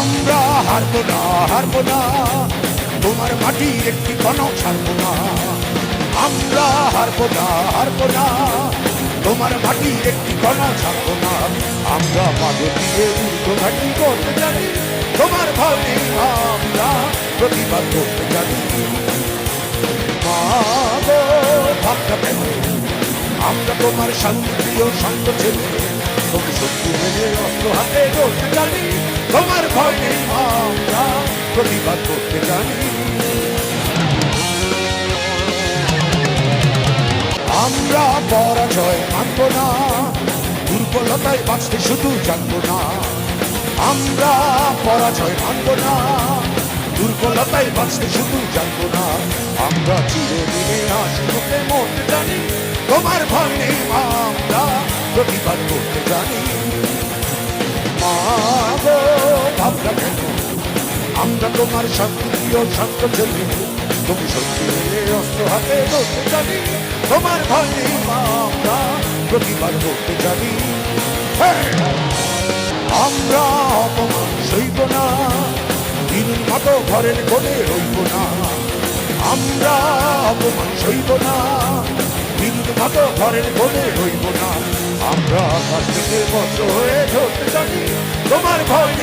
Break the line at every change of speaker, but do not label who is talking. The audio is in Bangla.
আমরা হারবো না হারবো না। তোমার মাটির একটি কনক ছাড়বো না। আমরা হারবো না হারবো না। তোমার মাটির একটি কণা ছাড়বো না। আমরা পাদে দিয়ে উর্ধ্বঘাটি করতে জানি তোমার নেই আমরা প্রতিবাদ করতে জানি ভাবটা আমরা তোমার শান্তিপ্রিয় শান্ত ছেলে। তুমি সত্যি মেনে অস্ত্র হাতে করতে জানি তোমার ভয় আমরা প্রতিবাদ করতে জানি। আমরা পরাজয় মানব না, দুর্বলতায় বাঁচতে শুধু জানব না। আমরা পরাজয় মানব না, দুর্বলতায় বাঁচতে শুধু জানব না। আমরা চিরদিনে হাসিমুখে মরতে জানি, তোমার ভয় নেই আমরা প্রতিবাদ করতে জানি। মা আমরা তোমার শান্ত ছেলে। তুমি সত্যি অস্ত্র হাতে ধরতে জানি, তোমার ভয় আমরা প্রতিবাদ করতে জানি! আমরা অপমান সইব না, দিনের মতো ঘরের কোণে রইব না। আমরা অপমান সইব না, দিনের মতো ঘরের কোণে রইব না। আমরা আকাশ থেকে হয়ে ধরতে জানি, তোমার ভয়